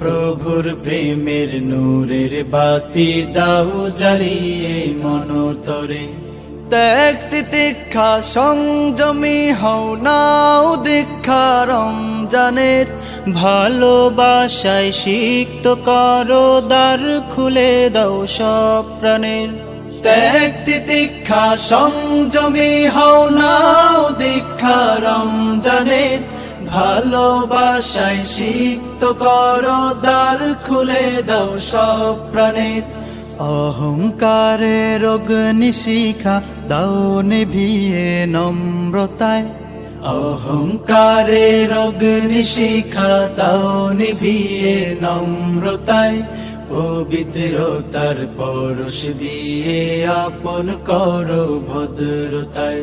প্রভুর প্রেমের নূরের বাতি দাও জ্বালিয়ে মন তরে ত্যাগ তিতিক্ষা সংযমী হও নাও দীক্ষা রমজানের। ভালোবাসায় সিক্ত করো দ্বার খুলে দাও সব প্রাণের। ত্যাগ তিতিক্ষা সংযমী হও নাও দীক্ষা ভালোবাসায় সিক্ত করো, দ্বার খুলে দাও সব প্রাণের অহংকারের অগ্নিশিখা দাও নিভিয়ে নম্রতায়। অহংকারের অগ্নিশিখা দাও নিভিয়ে নম্রতায়। পবিত্রতার পরশ দিয়ে আপন করো ভদ্রতায়।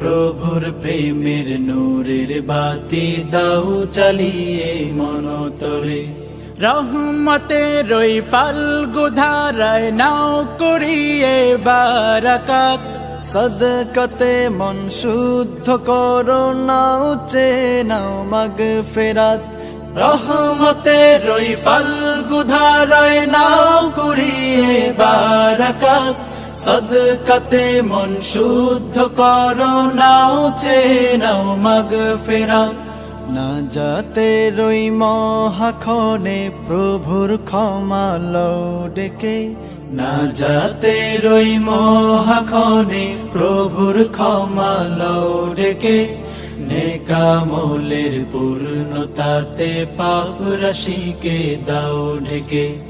প্রভুর প্রেমের নূরের বাতি দাও জ্বালিয়ে মনতরে। রহমতে রই ফাল্গু ধারায় নাও করিয়ে বারাকাত সদকতে মন শুদ্ধ করো, নাও চে নাও মগ ফেরাত। রহমতে রই ফাল্গু ধারায় নাও কুড়িয়ে বারাকাত সদকতে মন শুদ্ধ করো, নাও চে নাও মগ ফেরাত না যাতে রই মহাখনে প্রভুর ক্ষমা লও ডেকে না যাতে রই মহাখনে প্রভুর ক্ষমা লও ডেকে নেকামলের পূর্ণতাতে পাপ রাশিকে দাও ঢেকে।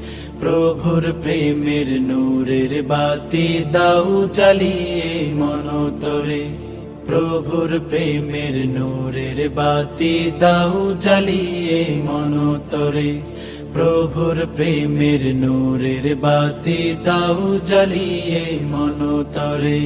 প্রভুর প্রেমের নূরের বাতি দাউ চালিয়ে মনোতরে। প্রভুর প্রেমের নূরের বাতি দাউ চালিয়ে মনোতরে। প্রভুর প্রেমের নূরের বাতি দাউ জ্বালিয়ে মনতরে।